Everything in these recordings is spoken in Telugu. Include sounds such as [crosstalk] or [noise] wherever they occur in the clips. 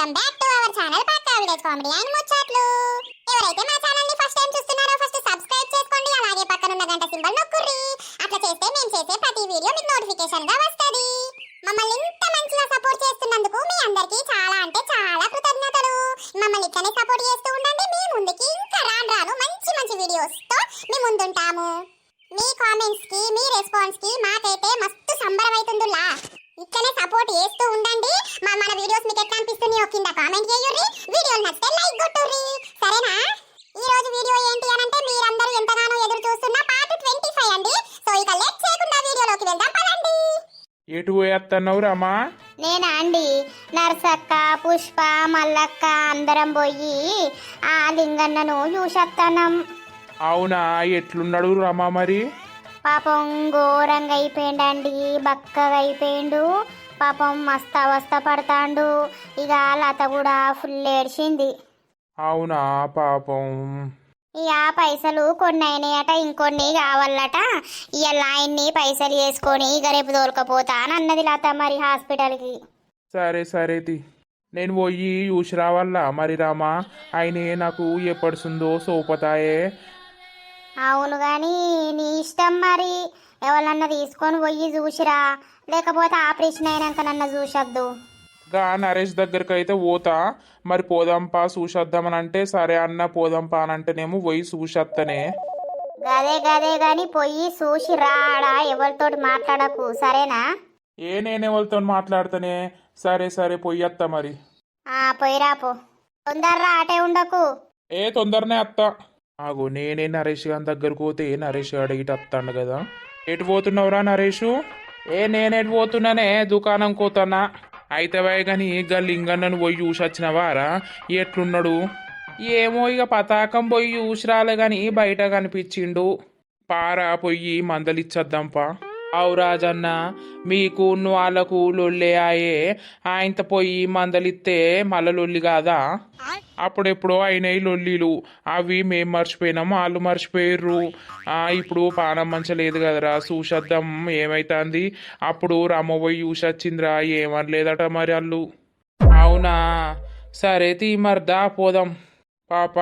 Welcome back to our channel Pakka village comedy and ముచ్చట్లు ఎవరైతే మా ఛానల్ని ఫస్ట్ టైం చూస్తున్నారో ఫస్ట్ సబ్స్క్రైబ్ చేసుకోండి అలాగే పక్కన ఉన్న గంట సింబల్ నొక్కుర్రి. అట్లా చేస్తే మేము చేసే ప్రతి వీడియో మీకు నోటిఫికేషన్గా వస్తది. మమ్మల్ని ఇంత మంచిగా సపోర్ట్ చేస్తున్నందుకు మీ అందరికీ చాలా అంటే చాలా కృతజ్ఞతలు. మమ్మల్ని ఇట్లనే సపోర్ట్ చేస్తూ ఉండండి మీ ముందుకి ఇంకా రాను రాను మంచి మంచి వీడియోస్తో మీ ముందుంటాము. మీ కామెంట్స్కి మీ రెస్పాన్స్కి మాకైతే మస్తు సంబరం అవుతుందిలా ఇట్లనే సపోర్ట్ చేస్తూ ఉండండి. మా మన వీడియోస్ మీకు ఎట్లా అనిపిస్తున్నాయో కింద కామెంట్ చేయుర్రి. వీడియోలు నచ్చితే లైక్ కొట్టుర్రి. సరేనా? ఈ రోజు వీడియో ఏంటి అని అంటే మీరందరూ ఎంతగానో ఎదురు చూస్తున్న పార్ట్ ట్వంటీ ఫైవ్ అండి. సో ఇక లేట్ చేయకుండా వీడియోలోకి వెళ్దాం పదండి. ఎటు పోయేస్తున్నావు రామా? నేనా అండి? నర్సక్క పుష్ప మల్లక్క అందరం పోయి ఆ లింగన్నను చూసొస్తానం అవునా? ఎట్లున్నాడు రమా మరి? పాపం ఘోరంగా అయిపోయిండండి బక్కగా అయిపోయిండు పాపం మస్తు అవస్థ పడతాండు ఇక లత కూడా ఫుల్ ఏడ్చింది. అవునా పాపం? ఇక పైసలు కొన్ని అయినాయట ఇంకొన్ని కావాలట. ఇవాళ ఆయన్ని పైసలు వేసుకొని ఇక రేపు దొరకపోతా అని అన్నది లత మరి హాస్పిటల్కి. సరే సరే తి. నేను పోయి చూసి రావాలా మరి రామా? ఆయనే నాకు ఎప్పడుస్తుందో సోపతాయే. అవును కానీ నీ ఇష్టం మరి. ఎవరన్నా తీసుకొని పోయి చూసిరా. లేకపోతే ఆపరేషన్ అయినాక నన్ను చూసొద్దు. గా నరేష్ దగ్గరికి అయితే పోతా. మరి పోదాంపా చూసొద్దామని అంటే సరే అన్న పోదాంపా అని అంటేనేమో పోయి చూసొత్తనే. గదే గదే గాని పోయి చూసి రాడా. ఎవరితోటి మాట్లాడకు. సరేనా? ఏ నేనెవరితో మాట్లాడతానే? సరే సరే పొయ్యత్తా మరి. ఆ పోయిరా పో. తొందరరా అటే ఉండకు. ఏ తొందరనే అత్త. ఆగు నేనే నరేష్ గారి దగ్గరకు పోతే నరేష్ అడిగిట వస్తాను కదా? ఎటు పోతున్నావురా నరేషు? ఏ నేను ఎటు పోతున్నానే? దుకాణం పోతున్నా అయితే కానీ ఇక లింగన్నను పోయి చూసి వచ్చినవారా ఎట్లున్నాడు? ఏమో ఇక పతాకం పోయి చూసి రాలే కానీ బయట కనిపించిండు. పారా పొయ్యి మందలిచ్చేద్దాంపా అవు రాజన్న మీకు వాళ్ళకు లొల్లే ఆయే. ఆయనతో పోయి మందలిస్తే మళ్ళా లొల్లి కాదా? అప్పుడెప్పుడో అయినాయి లొల్లీలు. అవి మేం మర్చిపోయినాం వాళ్ళు మర్చిపోయారు ఆ, ఇప్పుడు పానం మంచలేదు కదరా చూసొద్దాం ఏమైతుంది? అప్పుడు రమ్మ పోయి చూసొచ్చిందిరా ఏమనలేదట మరి వాళ్ళు అవునా? సరే తీ మరిదా పోదాం. పాప.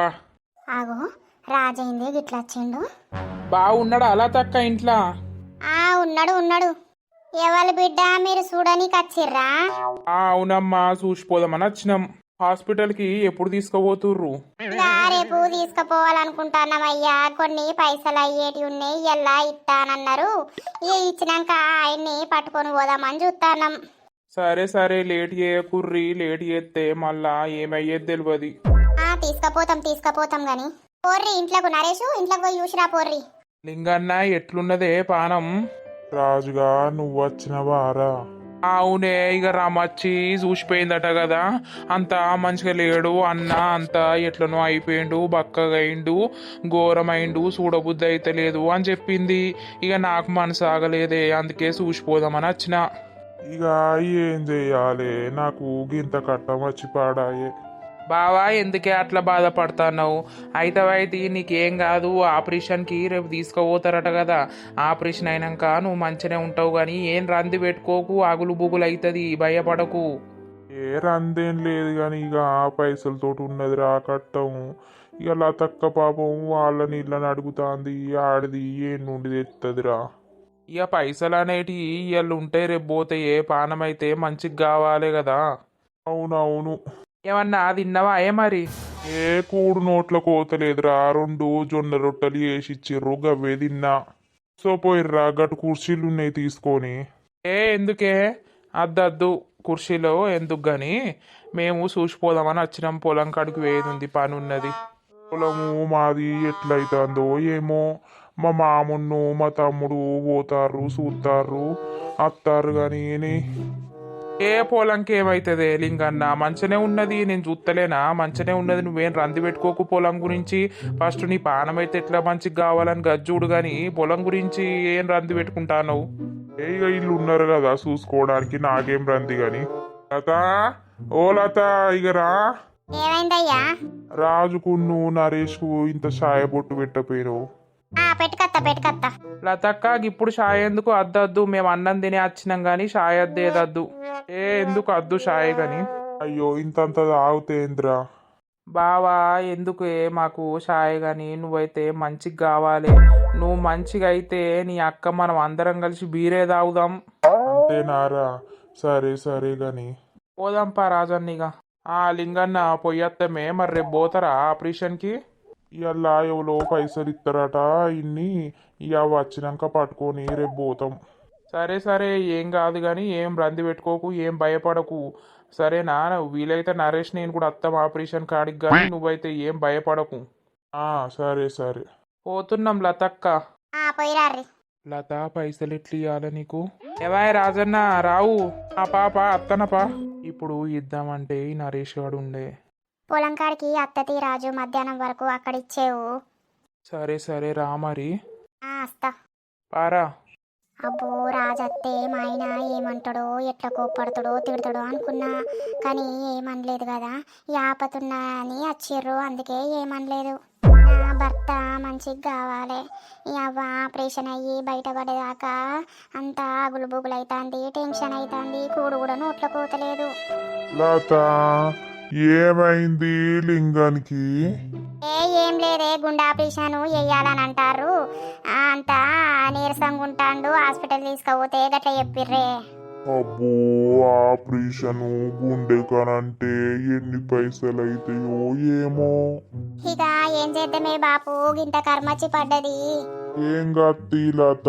రాజైంది గిట్లా వచ్చిండు బాగున్నాడు అలా తక్క ఇంట్లో? ఆ ఉన్నాడు ఉన్నాడు. ఎవరి బిడ్డ? మీరు చూడనీకి వచ్చిర్రా? ఆ, అవునమ్మా చూసిపోదామని వచ్చినాం. హాస్పిటల్కి ఎప్పుడు తీసుకుపోతుర్రు? రేపు తీసుకుపోవాలనుకుంటున్నామయ్యా కొన్ని పైసలు అయ్యేటి ఉన్నాయి ఎలా ఇస్తానన్నారు ఇక ఇచ్చినాక ఆయన్ని పట్టుకొని పోదామని చూస్తానం సరే సరే లేట్ చేయకుర్రి లేట్ చేస్తే మళ్ళా ఏమయ్యేది తెలియదు ఆ తీసుకపోతాం తీసుకపోతాం గాని. పోర్రి ఇంట్లోకి నరేషు ఇంట్లోకి పోయి చూసిరా పోర్రి. లింగన్న ఎట్లున్నదే పానం? రాజుగా నువ్వు వచ్చినవారా అవునే ఇక రమచ్చి చూసిపోయిందట కదా అంత మంచిగా లేడు అన్న అంత ఎట్లనో అయిపోయిండు బక్కగా అయిండు ఘోరమైండు చూడబుద్ధి అయితే లేదు అని చెప్పింది. ఇక నాకు మనసు ఆగలేదే అందుకే చూసిపోదామని వచ్చిన ఇక ఏం చెయ్యాలి నాకు గింత కట్టం వచ్చి పాడాయే. బావా ఎందుకే అట్లా బాధపడుతున్నావు? అయితే అయితే నీకేం కాదు ఆపరేషన్కి రేపు తీసుకుపోతారట కదా. ఆపరేషన్ అయినాక నువ్వు మంచిగానే ఉంటావు కానీ ఏం రంది పెట్టుకోకు ఆగులు బుగులు అవుతుంది భయపడకు. ఏ రందేం లేదు కానీ ఇక ఆ పైసలతోటి ఉన్నది రా కట్టం. ఇక లతక్క పాపం వాళ్ళ నీళ్ళని అడుగుతాంది ఆడిది ఏం నుండి తెత్తదిరా ఇక పైసలు అనేటివి ఇవాళ ఉంటే రేపు పోతాయే పానం అయితే మంచిగా కావాలి కదా. అవునవును. ఏమన్నా తిన్నావా ఏ మరి? ఏ కూడు నోట్ల కోతలేదురా రెండు జొన్న రొట్టెలు వేసి ఇచ్చిర్రు. గవ్వే తిన్నా. సో పోయిర్రా గటు కుర్చీలు ఉన్నాయి తీసుకొని. ఏ ఎందుకే? అద్దద్దు కుర్చీలో ఎందుకు గాని? మేము చూసిపోదామని వచ్చినాం. పొలం కాడికి వేది ఉంది. పని ఉన్నది. పొలము మాది ఎట్లయితుందో ఏమో. మా మామున్ను మా తమ్ముడు పోతారు చూస్తారు అత్తారు కానీ ఏ పొలంకి ఏమైతుంది లింగన్న? మంచిగానే ఉన్నది నేను చూస్తలేనా మంచిగానే ఉన్నది నువ్వేం రంది పెట్టుకోకు పొలం గురించి? ఫస్ట్ నీ పానం అయితే ఎట్లా మంచిగా కావాలని గజ్జుడు కానీ పొలం గురించి ఏం రంది పెట్టుకుంటాను ఏ వీళ్ళు ఉన్నారు కదా చూసుకోవడానికి నాకేం రంది గాని. లత ఓ లత ఇక రా. రాజుకు నువ్వు నరేష్కు ఇంత షాయ బొట్టు పెట్టపోయినావు. పెట్టుకత్తా పెట్టుకత్తా. లతక్క ఇప్పుడు షాయ్ ఎందుకు అద్దద్దు? మేము అన్నం తిని వచ్చినాం కానీ షాయ్ అద్దేదద్దు ఏ ఎందుకు అద్దు షాయ్ కానీ అయ్యో ఇంతంత తాగుతేంద్రా బావా ఎందుకే మాకు షాయ్ గాని? నువ్వైతే మంచిగా కావాలి. నువ్వు మంచిగా అయితే నీ అక్క మనం అందరం కలిసి బీరే తాగుదాం. అంతేనారా? సరే సరే గాని. పోదాంపా రాజన్నీగా. ఆ లింగన్న పొయ్యత్తమే మరి రేపు పోతారా ఆపరేషన్కి? ఇవాళ ఎవరో పైసలు ఇస్తారట ఇన్ని ఇక వచ్చినాక పట్టుకొని రేపు పోతాం. సరే సరే ఏం కాదు కానీ ఏం రంది పెట్టుకోకు ఏం భయపడకు. సరేనా నువ్వు వీలైతే నరేష్ నేను కూడా వస్తాం ఆపరేషన్ కాడికి కానీ నువ్వైతే ఏం భయపడకు. ఆ సరే సరే. పోతున్నాం లతక్క. లత పైసలు ఎట్లు ఇవ్వాలి నీకు? ఏవాయ్ రాజన్న రావు. ఆ పాప అత్తనపా ఇప్పుడు ఇద్దామంటే నరేష్ గాడు ఉండే. పొలం కాడికి అత్తతి రాజు మధ్యాహ్నం వరకు అక్కడ ఇచ్చేవు సరే సరే రా మరి. ఆ పారా. అబ్బో రాజత్తే మా ఆయన ఏమంటాడో ఎట్లా కోప్పడతాడో తిడతాడో అనుకున్నా కానీ ఏమనలేదు కదా. ఈ ఆపతున్నా అని వచ్చిర్రు అందుకే ఏమనలేదు. నా భర్త మంచిగా కావాలి. ఈ అవ్వ ఆపరేషన్ అయ్యి బయటపడేదాకా అంతా గులుబుగులు అవుతుంది టెన్షన్ అవుతుంది కూడు కూడా నోట్లో కోతలేదు లత ఏమైంది లింగానికి? ఏ ఏం లేదే గుండె ఆపరేషన్ చెయ్యాలని అంటారు అంతా నీరసంగా ఉంటాండు హాస్పిటల్ తీసుకపోతే గట్లా చెప్పిర్రే. అబ్బో ఆపరేషన్ గుండె కనంటే ఎన్ని పైసలు అవుతాయో ఏమో. ఇక ఏం చేద్దామే బాపు గింత కర్మచ్చి పడ్డది. ఏం గత్తి లత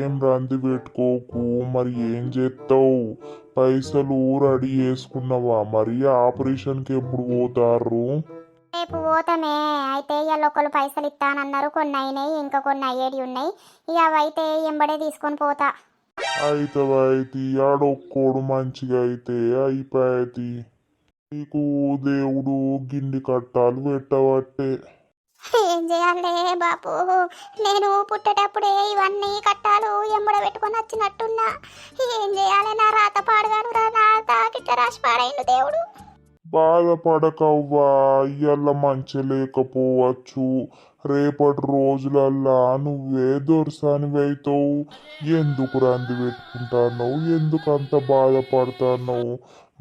ఏం రంది పెట్టుకోకు మరి ఏం చేస్తావు పైసలు రెడీ చేసుకున్నావా? మరి ఆపరేషన్కి ఎప్పుడు పోతారు రేపు పోతామే. అయితే ఇవాళ ఒకళ్ళు పైసలు ఇస్తానన్నారు కొన్ని అయినాయి ఇంకా కొన్ని అయ్యేటి ఉన్నాయి ఇక అవైతే ఎంబడే తీసుకొని పోతా. అయితే ఆడొక్కోడు మంచిగా అయితే అయిపోయేది. నీకు దేవుడు గిండి కట్టాలు పెట్టవట్టే ఏం చేయాలే బాపు నేను పుట్టేటప్పుడే ఇవన్నీ కట్టాలు ఎంబడ పెట్టుకొని వచ్చినట్టున్నా. ఏం చేయాలి నా రాత పాడగాను రా రాత గిట్ల రాసి పాడైండు దేవుడు. బాధపడకవ్వా ఇయ్యాల మంచి లేకపోవచ్చు. రేపటి రోజులల్లా నువ్వే దొరసానివైతావు. ఎందుకు రంది పెట్టుకుంటానో ఎందుకు అంత బాధపడుతున్నావు?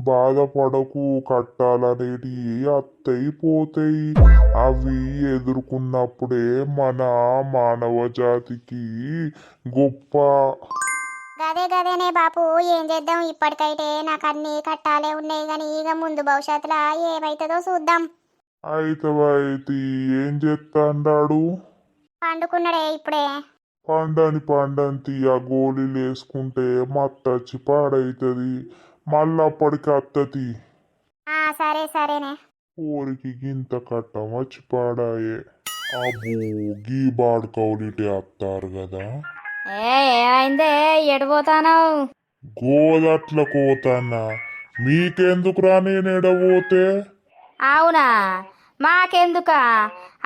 బాధపడకు కట్టాలనేటివి అత్తయి పోతాయి అవి ఎదుర్కొన్నప్పుడే మన మానవ జాతికి గొప్ప గదే గదేనే బాపు ఏం చేద్దాం? ఇప్పటికైతే నాకు అన్ని కట్టాలే ఉన్నాయి కానీ ఇక ముందు భవిష్యత్తులో ఏమైతుందో చూద్దాం. అయితే ఏం చేస్తాడాడు పండుకున్నాడే ఇప్పుడే. పండని పండని తీయ గోళీలు వేసుకుంటే మత్తచ్చి పాడైతుంది. మళ్ళీ అప్పటికి అత్తది ఆ సరే సరేనే. ఊరికి గింత కట్టం వచ్చి పాడాయే. అబ్బో గీ బాడుకౌలిటే అత్తారు కదా. ఏ ఏమైందే? ఎడిపోతావు గోదట్ల కోతన్నా. మీకెందుకురా నేను ఎడబోతే అవునా? మాకెందుక?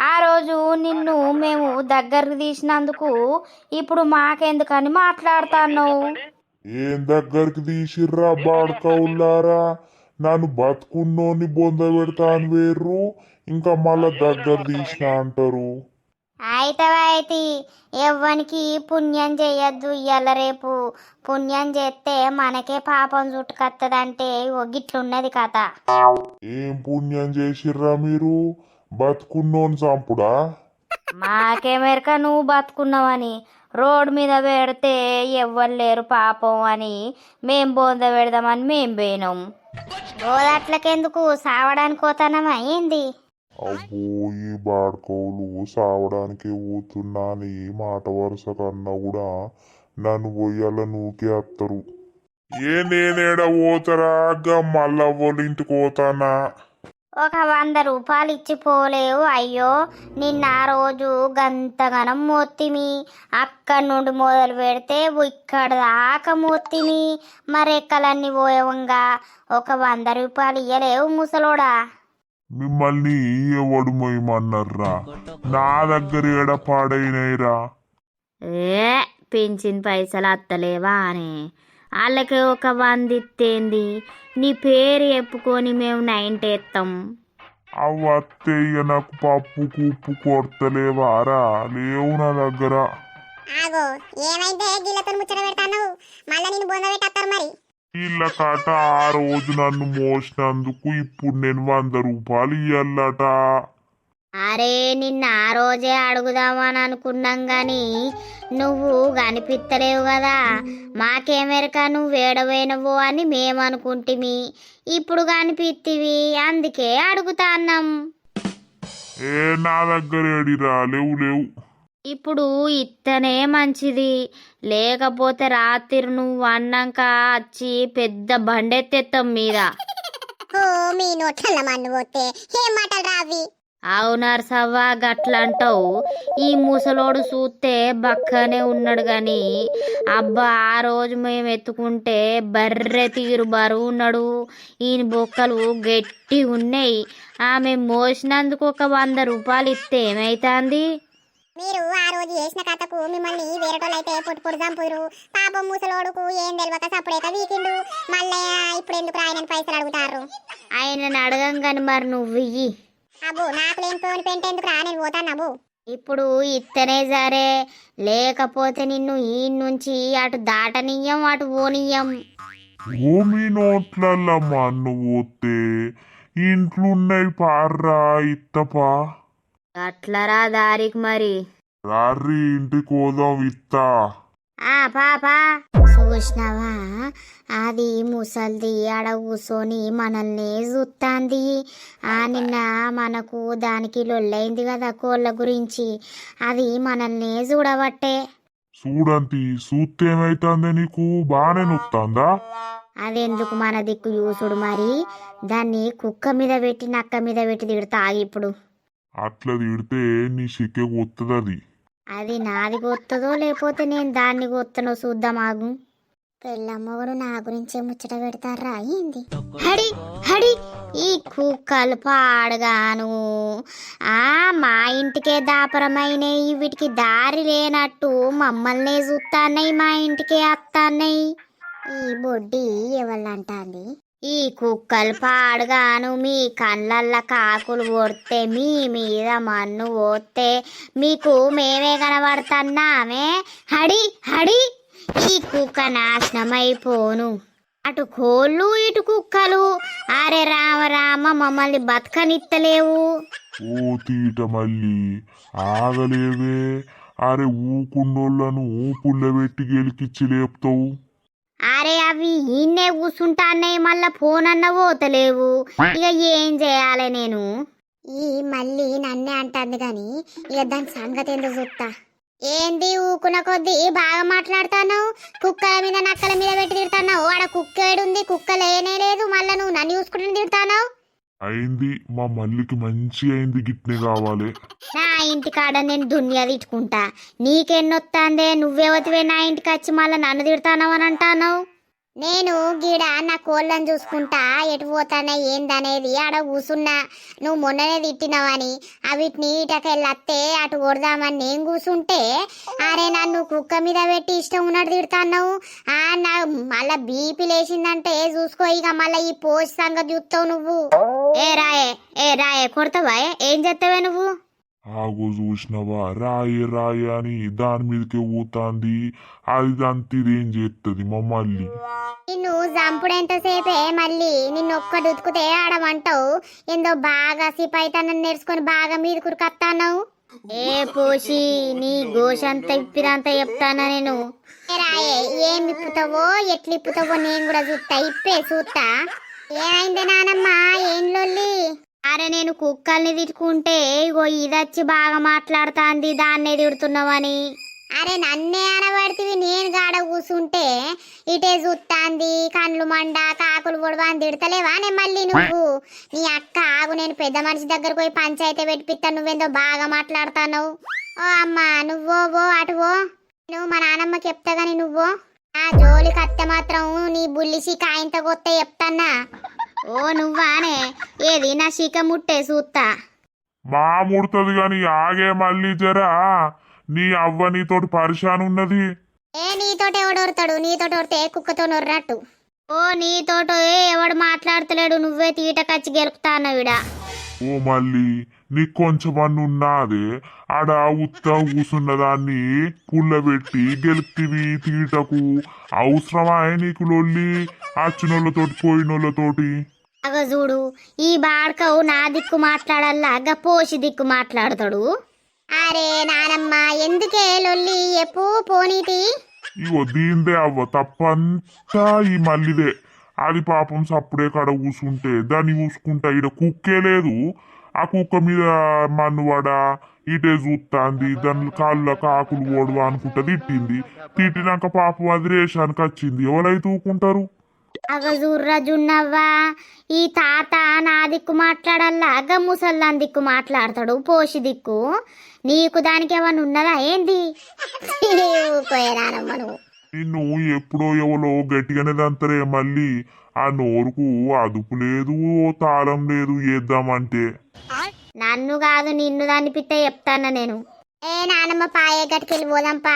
ఆ రోజు నిన్ను మేము దగ్గరకు తీసినందుకు ఇప్పుడు మాకెందుకని మాట్లాడుతాను ఏం దగ్గరికి తీసిర్రా బాడుకౌలారా నన్ను బతుకున్నోని బొంద పెడతాను వేర్రు. ఇంకా మళ్ళా దగ్గర తీసిన అంటారు. అయితే అయితే ఎవ్వనికి పుణ్యం చేయొద్దు ఇయ్యాల రేపు. పుణ్యం చేస్తే మనకే పాపం చుట్టుకత్తదంటే ఓ గిట్లున్నది కథ. ఏం పుణ్యం చేసిర్రా మీరు? బతుకున్నోని చంపుడా? మాకేమెరక నువ్వు బతుకున్నావని. రోడ్ మీద పెడితే ఎవ్వరు లేరు పాపం అని. మేం బోంద పెడదామని మేం పోయినాం గోదట్లకెందుకు సావడానికి పోతానమా? ఏంది? అబ్బో ఈ బాడుకోలు సావడానికి ఊతున్నా మాట వరుస కన్నా కూడా నన్ను పోయాల నూకే అత్తరు. ఏ నేనేడ పోతారా? మళ్ళా ఇంటికి పోతానా? ఒక వంద రూపాయలు ఇచ్చి పోలేవు. అయ్యో నిన్న ఆ రోజు గంతగనం మోత్తిమి అక్కడి నుండి మొదలు పెడితే ఇక్కడ దాకా మోత్తిమి మరెక్కలన్నీ పోయవంగా? ఒక వంద రూపాయలు ఇయ్యలేవు ముసలోడా. మిమ్మల్ని ఎవడు మొయ్యమన్నారా నా దగ్గర ఏడ ఏ పెంచిన పైసలు అత్తలేవా అని. వాళ్ళకి ఒక వంద ఇత్తేంది? నీ పేరు చెప్పుకొని మేము నైన్టీ ఎత్తాం. అవత్తే ఇక నాకు పప్పు కుప్పు కొడతలేవారా? లేవు నా దగ్గర. ఆగో ఏమైందే? గిల్లతో ముచ్చట పెడతాను మళ్ళీ నేను బొంద పెట్టేస్తారు మరి. వీళ్ళ కట ఆ రోజు నన్ను మోసినందుకు ఇప్పుడు నేను వంద రూపాయలు ఇయ్యాలట అరే నిన్న ఆ రోజే అడుగుదామని అనుకున్నాం గాని నువ్వు కనిపిత్తలేవు కదా. మాకేమెరక నువ్వు వేడవైనవో అని మేము అనుకుంటిమి ఇప్పుడు కనిపిత్తివి అందుకే అడుగుతాన్నాం ఏ నా దగ్గర ఏడిరా లేవు లేవు. ఇప్పుడు ఇత్తనే మంచిది. లేకపోతే రాత్రి నువ్వు అన్నాక వచ్చి పెద్ద బండెత్తెత్తాం మీద. ఓ మీ నోట్ల మన్ను పోతే ఏం మాటలు రావి? అవునారు సవ్వా గట్లంటావు. ఈ ముసలోడు చూస్తే బక్కనే ఉన్నాడు గాని అబ్బా ఆ రోజు మేము ఎత్తుకుంటే బర్రె తీరు బరువు ఉన్నాడు. ఈయన బొక్కలు గట్టి ఉన్నాయి. ఆమె మోసినందుకు ఒక వంద రూపాయలు ఇస్తే ఏమైతుంది? మీరు ఆ రోజు చేసిన కథకు మిమ్మల్ని వేరేటోళ్ళైతే పొట్టు పొట్టు చంపురు పాపం ముసలోడుకు ఏం తెలియక సప్పుడేక వీకిండు. మళ్ళీ ఇప్పుడు ఎందుకు ఆయన పైసలు అడుగుతారు ఆయనను అడగంగాని మరి నువ్వు ఇయ్యి. అబ్బో నాకు లేని పోని పెంట ఎందుకు రా నేను పోతాను అబ్బు. ఇప్పుడు ఇత్తనే సరే లేకపోతే నిన్ను ఈ నుంచి అటు దాటనీయం అటు పోనీయం భూమి నోట్లల్ల మన్ను పోతే ఇంట్లున్నాయి పార్రా ఇత్తపా. అట్లరా దారికి మరి. రారి ఇంటికి పోదాం ఇత్తా ఆ పాపా చూసినావా? అది ముసల్ది ఆడ కూర్చొని మనల్ని చూస్తాంది ఆ నిన్న మనకు దానికి లొల్లైంది కదా కోళ్ళ గురించి. అది మనల్ని చూడబట్టే. చూడంతి సూత్తే ఏమైతుందే నీకు? బాగానే నొత్తాందా? అదెందుకు మన దిక్కు చూసుడు మరి? దాన్ని కుక్క మీద పెట్టి నక్క మీద పెట్టి తిడతా ఇప్పుడు. అట్లా తిడితే నీ సిక్కే కొత్తది అది. నాది గొత్తదో లేకపోతే నేను దాన్ని గొత్తనో చూద్దాం ఆగు. పెళ్ళమ్మగుడు నా గురించే ముచ్చట పెడతారా? ఏంది? హడి హడి ఈ కుక్కలు పాడగాను ఆ మా ఇంటికే దాపరమైనవి వీటికి దారి లేనట్టు మమ్మల్నే చూస్తాన్నాయి మా ఇంటికే వస్తాన్నాయి ఈ బొడ్డి ఎవళ్ళంటాంది? ఈ కుక్కలు పాడుగాను మీ కళ్ళల్ల కాకులు కొడితే మీ మీద మన్ను పోతే మీకు మేమే కనబడుతున్నామే. హడి హడి ఈ కుక్క నాశనమైపోను. అటు కోళ్ళు ఇటు కుక్కలు. అరే రామ రామ మమ్మల్ని బతకనిత్తలేవు. ఓ తీట మళ్ళీ ఆగలేవే. అరే ఊకున్నోళ్ళను పుల్లబెట్టి గెలికిచ్చి లేపుతావు. అరే అవి ఈయన్నే కూర్చుంటాన్నాయి మళ్ళా ఫోన్ అన్న పోతలేవు. ఇక ఏం చేయాలి నేను? ఈ మళ్ళీ నన్నే అంటాంది గాని ఇక దాని సంగతి ఎందుకు చూస్తా ఏంది ఊకున కొద్దీ బాగా మాట్లాడుతాను కుక్కల మీద నక్కల మీద పెట్టి తిడతావు ఆడ కుక్క ఏడుంది కుక్క లేనే లేదు మళ్ళా నువ్వు నన్ను తిడతావు అయింది. మా మల్లికి మంచి అయింది గిట్నే కావాలి. నా ఇంటి కాడ నేను దునియా తిట్టుకుంటా. నీకెన్నొత్తాందే? నువ్వెవతివే నా ఇంటికి వచ్చి మళ్ళీ నన్ను తిడతానవని అంటాను నేను గీడ నా కోళ్ళని చూసుకుంటా ఎటు పోతానా ఏందనేది ఆడ కూసున్నా. నువ్వు మొన్ననే తిట్టినావని అవిటిని ఇటకెళ్ళత్తే అటు కొడదామని నేను కూసుంటే అరే నన్ను కుక్క మీద పెట్టి ఇష్టం ఉన్నట్టు తిడతాన్నావు. ఆ నా మళ్ళా బీపీ లేచిందంటే చూసుకో ఇక మళ్ళీ ఈ పోస్ట్ సంగతి చూస్తావు నువ్వు. ఏ రాయే ఏ రాయే కొడతావా? ఏం చేస్తావే నువ్వు? ఆగో చూసినవా? రాయి రాయి అని దాని మీదకే పోతాంది అది దాని ఇదేం చేస్తుంది మా మల్లి నిన్ను చంపుడు ఎంతసేపే మళ్ళీ? నిన్ను ఒక్క దుతుకుతే ఆడమంటావు ఏందో బాగా సిపైతనం నేర్చుకొని బాగా మీద కురుకత్తాన్నావు ఏ పోసి నీ గోషంత ఇప్పిరంత చెప్తానా నేను? ఏ రాయే ఏం ఇప్పుతావో ఎట్లు ఇప్పుతావో నేను కూడా చూస్తా ఇప్పే చూస్తా ఏమైంది నానమ్మ? ఏం లొల్లి? అరే నేను కుక్కల్ని తిట్టుకుంటే ఇగో ఇదొచ్చి బాగా మాట్లాడుతాంది దాన్నే తిడుతున్నావని. అరే నన్నే అనబడితివి నేను గాడ కూసుంటే ఇటే చూస్తాంది కండ్లు మండ కాకులు పొడవ అని తిడతలేవా నే మళ్ళీ నువ్వు? నీ అక్క ఆగు నేను పెద్ద మనిషి దగ్గరకు పోయి పంచాయతీ పెట్టిపిస్తాను నువ్వేందో బాగా మాట్లాడుతావు ఓ అమ్మ నువ్వో ఓ అటువో నువ్వు మా నానమ్మ చెప్తా కానీ నువ్వు? ఆ జోలి కత్త మాత్రం నీ బుల్లిసి కాయంత కొత్త చెప్తాన్నా. ఓ నువ్వానే ఏది నా శిక ముట్టే సూత్తా? మా ముడుతుంది గాని ఆగే మళ్ళీ జరా నీ అవ్వ నీతోటి పరిశాన్ ఉన్నది ఏ నీతోటి ఎవడొడతాడు నీతోటి ఒడితే కుక్కతో నొర్రట్టు? ఓ నీతోటో ఎవడు మాట్లాడతలేడు నువ్వే తీటకచ్చి గెలుపుతాను విడా ఓ మళ్ళీ నీకు కొంచెమన్నా ఉన్నదే ఆడ ఉత్త కూసున్న దాన్ని పుల్లబెట్టి గెలుపుతివి తీటకు. అవసరమా నీకు లొల్లి అచ్చినోళ్ళతోటి పోయినోళ్ళతోటి? అగో చూడు ఈ బాడకవు నా దిక్కు మాట్లాడల్లా గా పోసి దిక్కు మాట్లాడతాడు. అరే నానమ్మ ఎందుకే లొల్లి ఎప్పు పోనీతి ఇగో దీందే అవ్వ తప్పంతా ఈ మల్లిదే. అది పాపం సప్పుడే కాడ కూసుంటే దాన్ని చూసుకుంటా ఈడ కుక్కే లేదు. ఆ కుక్క మీద మన్నువాడ ఇటే చూస్తాంది దాని కాళ్ళ కాకులు ఓడవా అనుకుంటా తిట్టింది. తిట్టినాక పాపం అది రేషానికి వచ్చింది. ఎవరైతే ఊకుంటారు అగ జుర్ర జున్నవ్వా ఈ తాత నా దిక్కు మాట్లాడల్లా గా ముసల్దాన్ దిక్కు మాట్లాడతాడు పోసి దిక్కు. నీకు దానికి ఏమన్నా ఉన్నదా? ఏంది? [laughs] నిన్ను ఎప్పుడో ఎవలో గట్టిగానే దంతరే మళ్ళీ. ఆ నోరుకు అదుపు లేదు తాళం లేదు చేద్దామంటే నన్ను కాదు నిన్ను దాన్ని పిట్ట చెప్తాను నేను? ఏ నానమ్మ పాయే గట్టుకెళ్ళి పోదాంపా.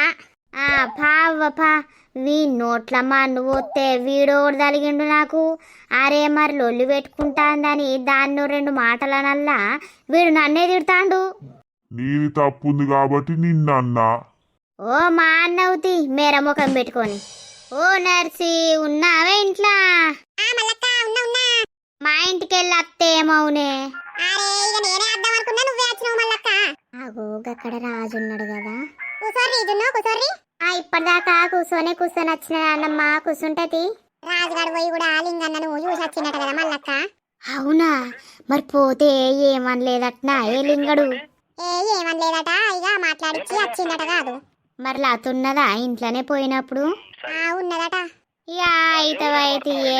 ఆ పావ్వ పా. వీ నోట్లమ్మా నువ్వు వస్తే వీడోడు తలిగిండు నాకు. అరే మరి లొల్లి పెట్టుకుంటాందని దాన్ని రెండు మాటలనల్లా వీడు నన్నే తిడతాండు. నీది తప్పుంది కాబట్టి నిన్నన్నా. ఓ మా అన్నవుతి మేర ముఖం పెట్టుకొని. ఓ నర్సి ఉన్నావే ఇంట్లో? మా ఇంటికి వెళ్ళి అత్తేమవునే నువ్వే అగో గక్కడ రాజు ఉన్నాడు కదా. ఇప్పటిదాకా కూర్చొని కూర్చొని వచ్చిన అన్నమ్మ కూర్చుంటది రాజుగాడు పోయి కూడా లింగన్నను చూసి వచ్చినట్టు కదా మల్లక్క. అవునా? మరి పోతే ఏమనలేదట్నా ఏ లింగడు? ఏ ఏమనలేదట ఇక మాట్లాడిచ్చి వచ్చిందట కాదు. మరి లాతున్నదా ఇంట్లోనే పోయినప్పుడు? ఉన్నదట. ఇక అయితే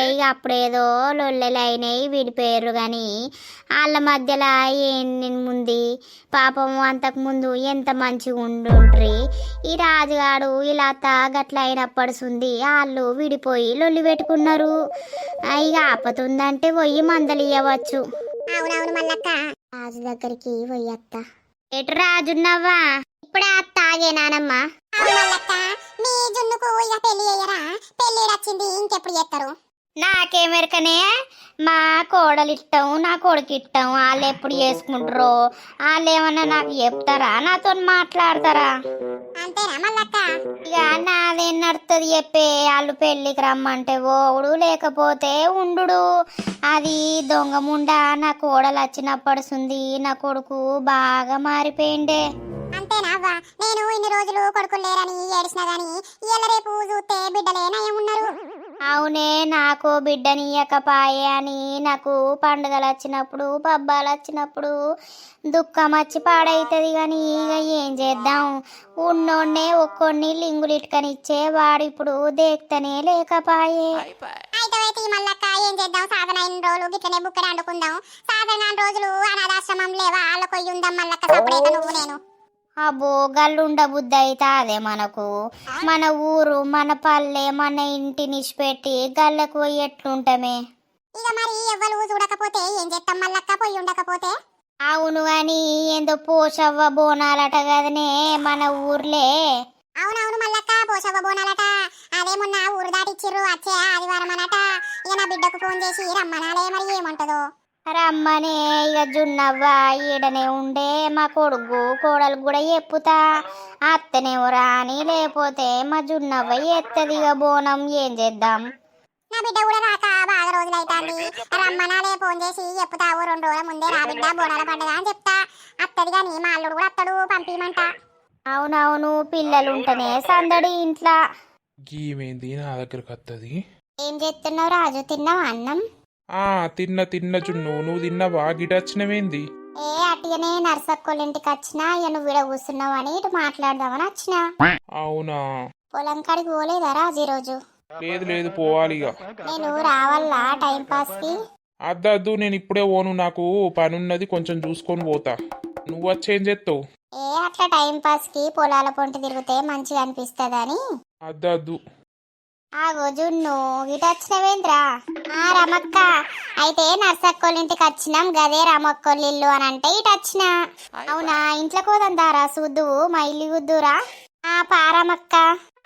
ఇక అప్పుడేదో లొల్లెలు అయినాయి విడిపోయారు కానీ వాళ్ళ మధ్యలో ముందు? పాపం అంతకు ముందు ఎంత మంచిగా ఉండుండ్రి? ఈ రాజుగాడు ఇలా గట్ల అయినప్పడుసుంది వాళ్ళు విడిపోయి లొల్లి పెట్టుకున్నారు. ఇక ఆపతుందంటే పోయి మందలు ఇవ్వచ్చు అవునవును రాజు దగ్గరికి పోయత్త ఎటు రాజున్నావా? ఇప్పుడే అత్త ఆగే నానమ్మ. అవును మల్లక్క మీ జున్నుకు ఇక పెళ్ళి అయ్యరా? పెళ్ళి వచ్చింది ఇంకెప్పుడు చేస్తారు నాకేమెరకనే మా కోడలు ఇష్టం నా కొడుకు ఇష్టం వాళ్ళు ఎప్పుడు చేసుకుంటారో వాళ్ళు ఏమన్నా నాకు చెప్తారా? నాతో మాట్లాడతారా? అంతేనా ఇక నాదేం నడుతుంది చెప్పే వాళ్ళు పెళ్ళికి రమ్మంటే ఓడు లేకపోతే ఉండు అది దొంగ ముండ నా కోడలు వచ్చినప్పడుసుంది నా కొడుకు బాగా మారిపోయిండే. అవ్వ నేను ఇన్ని రోజులు కొడుకులు లేరని ఏడిసినా గాని ఇయ్యాల రేపు చూస్తే బిడ్డలే నయమున్నారు. అవునే నాకు బిడ్డనియకపాయే అని నాకు పండుగలు వచ్చినప్పుడు పబ్బాలు వచ్చినప్పుడు దుఃఖం వచ్చి పాడైతుంది కానీ ఇక ఏం చేద్దాం? ఉన్నోన్నే ఒక్కొన్ని లింగులు ఇటుకనిచ్చే వాడు ఇప్పుడు దేక్తనే లేకపాయే. అయితే అయితే ఈ మల్లక్క ఏం చేద్దాం? సాధన అయిన రోజులు గిట్లనే బుక్కడి అండుకుందాం. సాధన కాని రోజులు అనాథాశ్రమం లేవా? వాళ్ళ కొయ్యి ఉందాం మల్లక్క. సపరేట్ నువ్వు నేను. అబ్బో గల్లుండ బుద్ధి అయితే అదే మనకు. మన ఊరు మన పల్లె మన ఇంటిని పెట్టి గల్లకు పోయి ఎట్లుంటామే ఇక మరి ఎవ్వరు చూడకపోతే ఏం చేస్తాం మల్లక్క పొయ్యి ఉండకపోతే? అవును అని ఏందో పోషవ్వ బోనాలట కదనే మన ఊర్లే. అవునవును మల్లక్క పోషవ్వ బోనాలట. అదే మొన్న ఊరు దాటిచ్చిర్రు వచ్చే ఆదివారం అనట. ఇక నా బిడ్డకు ఫోన్ చేసి రమ్మనాలే మరి ఏమంటదో? రమ్మనే ఇక జున్నవ్వ ఈడనే ఉండే మా కొడుకు కోడలు కూడా చెప్పుతా అత్తనేమో రాని లేకపోతే మా జున్నవ్వ ఎత్తది ఇక బోనం ఏం చేద్దాం? నా బిడ్డ కూడా రాక బాగా రోజులైతాంది. రమ్మనాలే ఫోన్ చేసి చెప్తావు రెండు రోజుల ముందే రా బిడ్డ బోనాల పండుగ అని చెప్తా. అత్తది గాని మా అల్లుడు కూడా అత్తడు పంపిమంట. అవునవును పిల్లలు ఉంటేనే సందడి ఇంట్లో. గీమేంది నా దగ్గరకు వస్తుంది ఏం చేస్తున్నావు రాజు తిన్నావా అన్నం? ఆ తిన్న తిన్న జున్ను. నువ్వు తిన్నవా గిటచ్చినవేంది ఏ అట్టిగానే నర్సక్కోళ్ళ ఇంటికి వచ్చినా ఇక నువ్వు ఇక్కడ కూర్చున్నావు అని ఇటు మాట్లాడదామని వచ్చిన. అవునా? పొలం కాడికి పోలేదా రాజు ఈరోజు లేదు లేదు పోవాలి ఇక నేను రావాలా టైం పాస్కి? అద్దద్దు నేను ఇప్పుడే పోను. నాకు పని ఉన్నది కొంచెం చూసుకొని పోతా. నువ్వు వచ్చేం చేస్తావు ఏ అట్లా టైం పాస్కి పొలాల పొంటి తిరిగితే మంచిగా అనిపిస్తుందని అద్దద్దు ఆగో జున్ను ఇటు వచ్చినవేంద్రా? ఆ రమక్క అయితే నర్సక్కోళ్ళ ఇంటికి వచ్చినాం గదే రమక్కోళ్ళ ఇల్లు అని అంటే ఇటు వచ్చిన. అవునా? ఇంట్లో కోదందారా? చూద్దు మా ఇల్లు గుద్దురా ఆ పారమక్క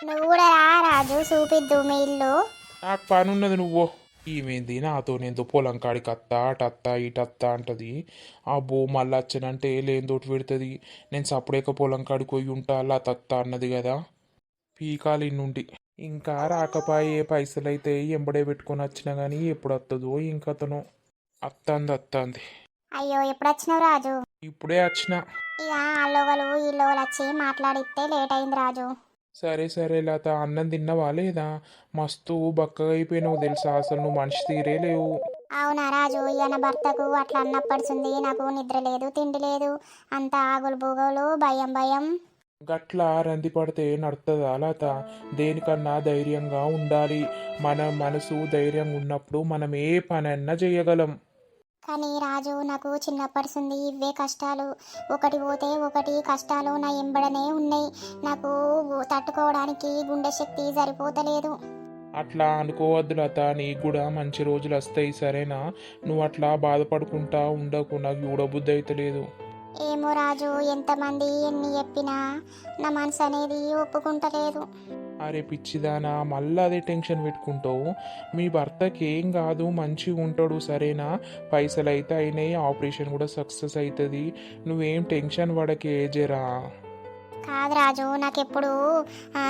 నువ్వు కూడా రా రాజు చూపిద్దు మీ ఇల్లు. నాకు పని ఉన్నది నువ్వు. ఈమెంది? నాతో నేను పొలం కాడికి అత్తా అటత్తా ఇటత్తా అంటది. అబ్బో మళ్ళీ వచ్చానంటే లేనితోటి పెడుతుంది. నేను సప్పుడేక పొలం కాడికి పోయి ఉంటా అలా తత్తా అన్నది కదా. పీకాలి నుండి ఇంకా రాకపాయే పైసలైతే ఎంబడే పెట్టుకొని వచ్చినా కానీ ఎప్పుడు వస్తుందో ఇంకతను అత్తంది అత్తంది. అయ్యో ఎప్పుడు వచ్చినావు రాజు? ఇప్పుడే వచ్చిన ఇక అల్లోగలు ఇల్లోగలు వచ్చి మాట్లాడితే లేట్ అయింది రాజు. సరే సరే లత అన్నం తిన్నవా లేదా? మస్తు బక్కగా అయిపోయినావు తెలుసా? అసలు నువ్వు మనిషి తీరే లేవు. అవునా రాజు ఇక నా భర్తకు అట్లా అన్నప్పడుతుంది నాకు నిద్ర లేదు తిండి లేదు. అంత ఆగులు బూగులు భయం భయం. గట్లా రంది పడితే నడుతుందా లత? దేనికన్నా ధైర్యంగా ఉండాలి. మన మనసు ధైర్యంగా ఉన్నప్పుడు మనం ఏ పనన్నా చేయగలం. కానీ రాజు నాకు చిన్నప్పటిసుంది ఇవే కష్టాలు. ఒకటి పోతే ఒకటి కష్టాలు నా ఎంబడనే ఉన్నాయి. నాకు తట్టుకోవడానికి గుండె శక్తి సరిపోతలేదు. అట్లా అనుకోవద్దు లత. నీకు కూడా మంచి రోజులు వస్తాయి సరేనా? నువ్వు అట్లా బాధపడుకుంటా ఉండకు. నాకు చూడబుద్ధి అయితే లేదు ఏమో రాజు ఎంతమంది ఎన్ని చెప్పినా నా మనసు అనేది ఒప్పుకుంటలేదు. అరే పిచ్చిదానా మళ్ళీ అదే టెన్షన్ పెట్టుకుంటావు? మీ భర్తకి ఏం కాదు మంచిగా ఉంటాడు సరేనా? పైసలు అయితే అయినాయి ఆపరేషన్ కూడా సక్సెస్ అవుతుంది నువ్వేం టెన్షన్ పడకే జరా. కాదు రాజు నాకెప్పుడు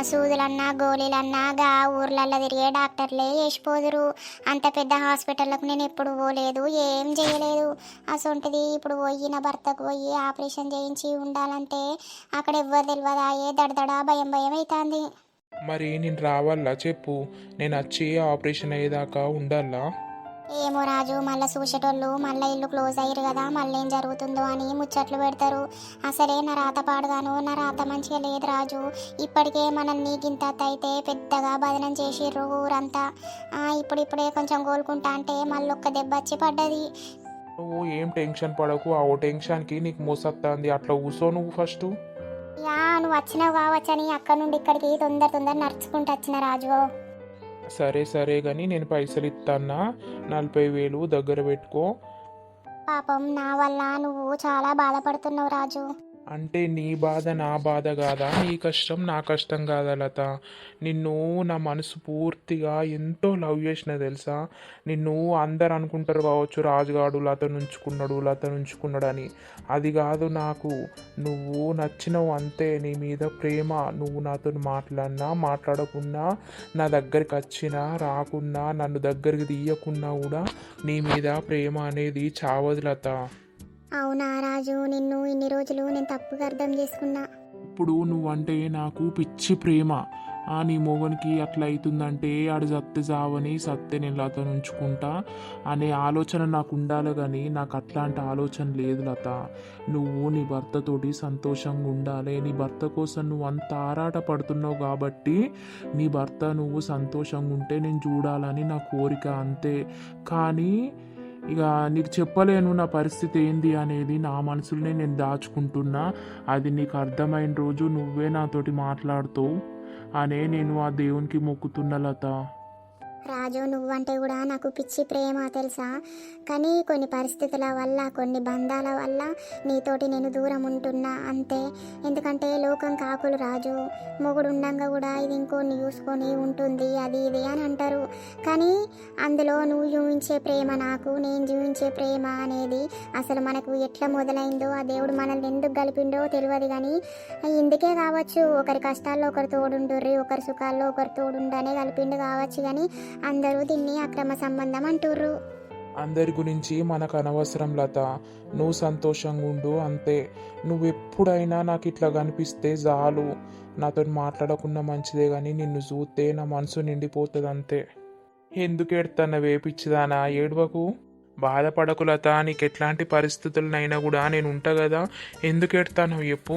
సూదులన్నా గోళీలన్నా గా ఊర్లల్లో తిరిగే డాక్టర్లే వేసిపోదురు అంత పెద్ద హాస్పిటల్లకు నేను ఎప్పుడు పోలేదు ఏం చేయలేదు. అసొంటిది ఇప్పుడు పోయి నా భర్తకు పోయి ఆపరేషన్ చేయించి ఉండాలంటే అక్కడ ఎవ్వరు తెలియదా ఏ దడదడ భయం భయం అవుతుంది మరి నేను రావాలా చెప్పు? నేను వచ్చి ఆపరేషన్ అయ్యేదాకా ఉండాలా? ఏమో రాజు మళ్ళీ చూసేటోళ్ళు మళ్ళీ ఇల్లు క్లోజ్ అయ్యారు కదా మళ్ళీ ఏం జరుగుతుందో అని ముచ్చట్లు పెడతారు. అసలే నా రాత పాడుగాను నా రాత మంచిగా లేదు రాజు. ఇప్పటికే మనల్ని గింత అయితే పెద్దగా బదనం చేసిర్రు ఊరంతా. ఇప్పుడిప్పుడే కొంచెం కోలుకుంటా అంటే మళ్ళీ ఒక్క దెబ్బ వచ్చి పడ్డది. నువ్వు ఏం టెన్షన్ పడకు ఆ ఓ టెన్షన్కి నీకు మోసొస్తుంది అట్లా కూసో నువ్వు ఫస్ట్. యా నువ్వు వచ్చినావు కావచ్చని అక్కడ నుండి ఇక్కడికి తొందర తొందర నడుచుకుంటూ వచ్చిన రాజు. సరే సరే కానీ నేను పైసలు ఇస్తానా నలభై వేలు దగ్గర పెట్టుకో. పాపం నా వల్ల నువ్వు చాలా బాధపడుతున్నావు రాజు. అంటే నీ బాధ నా బాధ కాదా? నీ కష్టం నా కష్టం కాదా లత? నిన్ను నా మనసు పూర్తిగా ఎంతో లవ్ చేసిన తెలుసా? నిన్ను అందరు అనుకుంటారు కావచ్చు రాజుగాడు లత నుంచుకున్నాడు లత నుంచుకున్నాడు అని అది కాదు నాకు. నువ్వు నచ్చినవు అంతే. నీ మీద ప్రేమ. నువ్వు నాతో మాట్లాడినా మాట్లాడకున్నా నా దగ్గరికి వచ్చినా రాకున్నా నన్ను దగ్గరికి తీయకున్నా కూడా నీ మీద ప్రేమ అనేది చావదు లత. అవునా రాజు నిన్ను ఇన్ని రోజులు నేను తప్పుగా అర్థం చేసుకున్నా. ఇప్పుడు నువ్వంటే నాకు పిచ్చి ప్రేమ. ఆ నీ మొగనికి అట్లా అవుతుందంటే ఆడు సత్తే చావని సత్తే నేను లత ఉంచుకుంటా అనే ఆలోచన నాకు ఉండాలి కానీ నాకు అట్లాంటి ఆలోచన లేదు లత. నువ్వు నీ భర్తతోటి సంతోషంగా ఉండాలి. నీ భర్త కోసం నువ్వు అంత ఆరాట పడుతున్నావు కాబట్టి నీ భర్త నువ్వు సంతోషంగా ఉంటే నేను చూడాలని నా కోరిక అంతే. కానీ ఇక నీకు చెప్పలేను నా పరిస్థితి ఏంది అనేది నా మనసులోనే నేను దాచుకుంటున్నా. అది నీకు అర్థమైన రోజు నువ్వే నాతోటి మాట్లాడుతావు అనే నేను ఆ దేవునికి మొక్కుతున్న లత. రాజు నువ్వంటే కూడా నాకు పిచ్చి ప్రేమ తెలుసా? కానీ కొన్ని పరిస్థితుల వల్ల కొన్ని బంధాల వల్ల నీతోటి నేను దూరం ఉంటున్నా అంతే. ఎందుకంటే లోకం కాకులు రాజు. మొగుడు ఉండంగా కూడా ఇది ఇంకోని చూసుకొని ఉంటుంది అది ఇది అని అంటారు. కానీ అందులో నువ్వు చూపించే ప్రేమ నాకు నేను చూపించే ప్రేమ అనేది అసలు మనకు ఎట్లా మొదలైందో ఆ దేవుడు మనల్ని ఎందుకు గలిపిండో తెలియదు కానీ ఇందుకే కావచ్చు. ఒకరి కష్టాల్లో ఒకరు తోడుండుర్రి ఒకరి సుఖాల్లో ఒకరు తోడుండనే కలిపిండు కావచ్చు కానీ అందరూ దీన్ని అక్రమ సంబంధం అంటుర్రు. అందరి గురించి మనకు అనవసరం లత. నువ్వు సంతోషంగా ఉండు అంతే. నువ్వు ఎప్పుడైనా నాకు ఇట్లా కనిపిస్తే చాలు. నాతో మాట్లాడకుండా మంచిదే కానీ నిన్ను చూస్తే నా మనసు నిండిపోతుంది అంతే. ఎందుకు ఎడతాన పిచ్చిదానా ఏడవకు? బాధపడకు లత. నీకు ఎట్లాంటి పరిస్థితులనైనా కూడా నేను ఉంటా కదా. ఎందుకు ఎడతాను చెప్పు.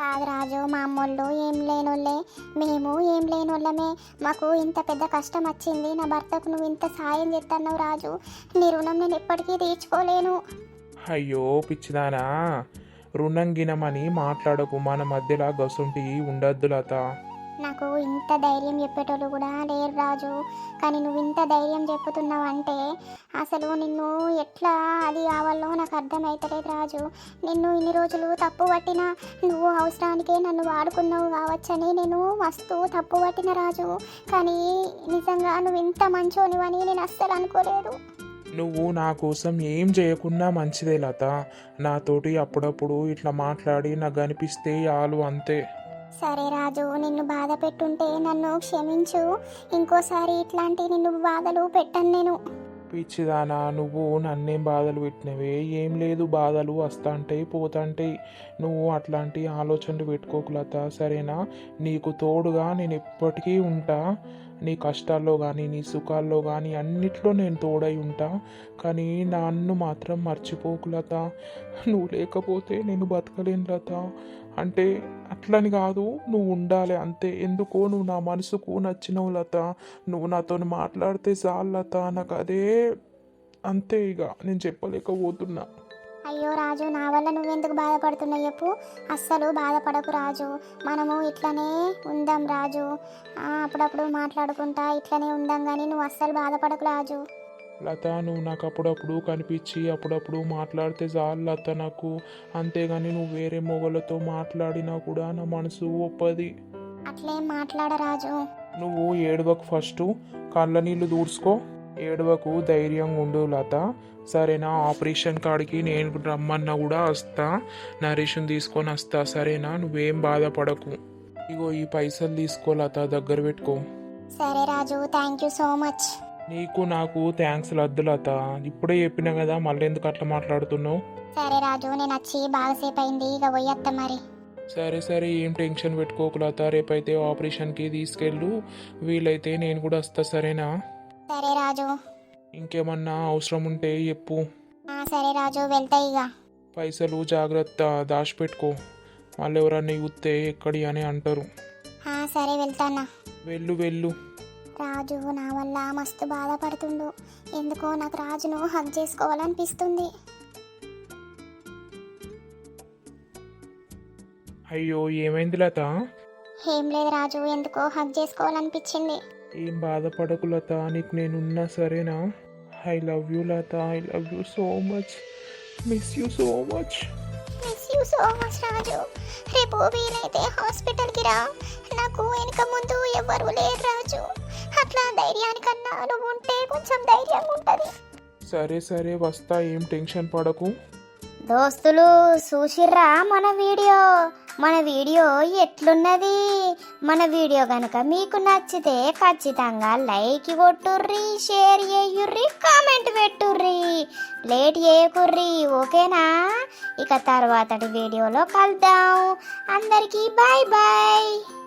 కాదు రాజు మా అమ్మోళ్ళు ఏం లేనోళ్ళే. మేము ఏం లేనోళ్ళమే. మాకు ఇంత పెద్ద కష్టం వచ్చింది. నా భర్తకు నువ్వు ఇంత సాయం చేస్తున్నావు రాజు. నీ రుణం నేను ఎప్పటికీ తీర్చుకోలేను. అయ్యో పిచ్చిదానా. రుణం గినమని మాట్లాడకు. మన మధ్యలో గసుంటి ఉండద్దు లత. నాకు ఇంత ధైర్యం చెప్పేటోళ్ళు కూడా లేరు రాజు. కానీ నువ్వు ఇంత ధైర్యం చెప్పుతున్నావు అంటే అసలు నిన్ను ఎట్లా అది కావాలో నాకు అర్థమవుతలేదు రాజు. నిన్ను ఇన్ని రోజులు తప్పు పట్టిన నువ్వు అవసరానికే నన్ను వాడుకున్నావు కావచ్చని నేను మస్తు తప్పు పట్టిన రాజు. కానీ నిజంగా నువ్వు ఇంత మంచోనివని నేను అస్సలు అనుకోలేదు. నువ్వు నా కోసం ఏం చేయకున్నా మంచిదే లత. నాతోటి అప్పుడప్పుడు ఇట్లా మాట్లాడి నాకు అనిపిస్తే ఆలు అంతే. సరే రాజు నిన్ను బాధ పెట్టుంటే నన్ను క్షమించు. ఇంకోసారి ఇట్లాంటి నిన్ను బాధలు పెట్టను నేను. పిచ్చిదానా నువ్వు నన్నేం బాధలు పెట్టినవే? ఏం లేదు బాధలు వస్తాంటాయి పోతాంటాయి నువ్వు అట్లాంటి ఆలోచనలు పెట్టుకోకు లత సరేనా? నీకు తోడుగా నేను ఎప్పటికీ ఉంటా. నీ కష్టాల్లో కానీ నీ సుఖాల్లో కానీ అన్నిట్లో నేను తోడై ఉంటా. కానీ నన్ను మాత్రం మర్చిపోకు లత. నువ్వు లేకపోతే నేను బతకలేను లత. అంటే అట్లని కాదు నువ్వు ఉండాలి అంతే. ఎందుకో నువ్వు నా మనసుకు నచ్చినవు లత. నువ్వు నాతో మాట్లాడితే చాలు లత. నాకు అదే అంతే ఇక నేను చెప్పలేకపోతున్నా. అయ్యో రాజు నా వల్ల నువ్వెందుకు బాధపడుతున్నావు చెప్పు. అస్సలు బాధపడకు రాజు. మనము ఇట్లనే ఉందాం రాజు. అప్పుడప్పుడు మాట్లాడుకుంటా ఇట్లనే ఉందాం కానీ నువ్వు అస్సలు బాధపడకు రాజు. లత నువ్వు నాకు అప్పుడప్పుడు కనిపించి అప్పుడప్పుడు మాట్లాడితే చాలు లత నాకు. అంతేగాని నువ్వు వేరే మొగలతో మాట్లాడినా కూడా నా మనసు ఒప్పది. అట్లేం మాట్లాడ రాజు. నువ్వు ఏడవకు ఫస్ట్ కళ్ళ నీళ్ళు దూడ్చుకో ఏడవకు ధైర్యంగా ఉండు లత. సరేనా ఆపరేషన్ కాడికి నేను రమ్మన్నా కూడా వస్తా. నరేషన్ తీసుకొని వస్తా సరేనా? నువ్వేం బాధపడకు. ఇగో ఈ పైసలు తీసుకో లత దగ్గర పెట్టుకో. సరే Raju thank you so much నీకు నాకు థ్యాంక్స్ లద్దు లత. ఇప్పుడే చెప్పినా కదా మళ్ళీ ఎందుకు అట్లా మాట్లాడుతున్నావు? సరే రాజు నేను వచ్చి బాగాసేపు అయింది ఇక పోయత్త మరి. సరే సరే ఏం టెన్షన్ పెట్టుకోకు లత. రేపైతే ఆపరేషన్కి తీసుకెళ్ళు. వీలైతే నేను కూడా వస్తా సరేనా? సరే రాజు. ఇంకేమన్నా అవసరం ఉంటే చెప్పు. ఆ, సరే రాజు వెళ్తా ఇక. పైసలు జాగ్రత్త దాచిపెట్టుకో. మళ్ళీ ఎవరన్నా చూస్తే ఎక్కడి అని అంటారు. ఆ, సరే వెళ్తానా? వెళ్ళు వెళ్ళు. రాజు నా వల్ల మస్తు బాధపడుతుండు. ఎందుకో నాకు రాజును హగ్ చేసుకోవాలనిపిస్తుంది. అయ్యో ఏమైంది లత? ఏం లేదు రాజు ఎందుకో హగ్ చేసుకోవాలనిపించింది. ఏం బాధపడకు లత నీకు నేనున్నా సరేనా? I love you Latha I love you so much miss you so much miss you so much Raju. రేపు వీలైతే హాస్పిటల్కి రా. నాకు వెనుక ముందు ఎవరు లేరు రాజు. అట్లా ధైర్యానికన్నా నువ్వు ఉంటే కొంచెం ధైర్యం ఉంటుంది. సరే సరే వస్తా ఏం టెన్షన్ పడకు. దోస్తులు చూసిర్రా మన వీడియో? మన వీడియో ఎట్లున్నది? మన వీడియో కనుక మీకు నచ్చితే ఖచ్చితంగా లైక్ కొట్టుర్రి షేర్ చేయుర్రి కామెంట్ పెట్టుర్రి. లేట్ చేయకుర్రి ఓకేనా? ఇక తర్వాతటి వీడియోలో కలుద్దాం. అందరికీ బాయ్ బాయ్.